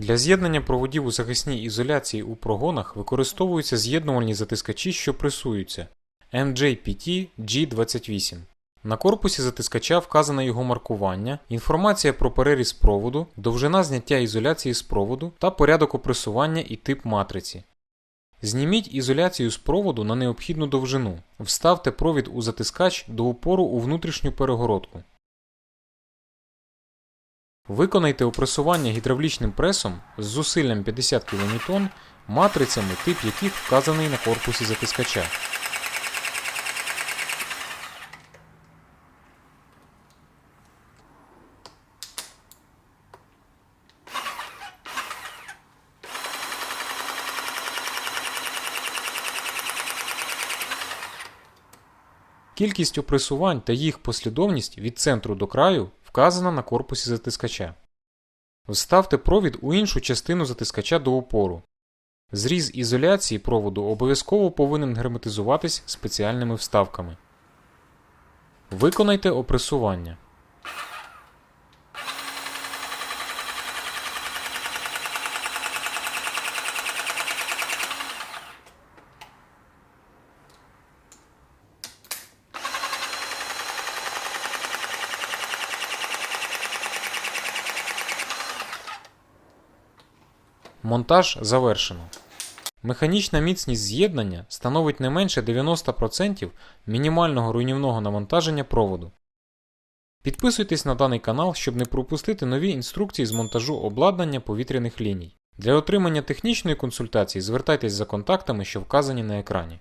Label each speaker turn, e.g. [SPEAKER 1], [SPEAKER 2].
[SPEAKER 1] Для з'єднання проводів у захисній ізоляції у прогонах використовуються з'єднувальні затискачі, що пресуються MJPT G28. На корпусі затискача вказане його маркування, інформація про переріз проводу, довжина зняття ізоляції з проводу та порядок опресування і тип матриці. Зніміть ізоляцію з проводу на необхідну довжину. Вставте провід у затискач до упору у внутрішню перегородку. Виконайте опресування гідравлічним пресом з зусиллям 50 кН матрицями, тип яких вказаний на корпусі затискача. Кількість опресувань та їх послідовність від центру до краю вказана на корпусі затискача. Вставте провід у іншу частину затискача до опору. Зріз ізоляції проводу обов'язково повинен герметизуватись спеціальними вставками. Виконайте опресування. Монтаж завершено. Механічна міцність з'єднання становить не менше 90% мінімального руйнівного навантаження проводу. Підписуйтесь на даний канал, щоб не пропустити нові інструкції з монтажу обладнання повітряних ліній. Для отримання технічної консультації звертайтесь за контактами, що вказані на екрані.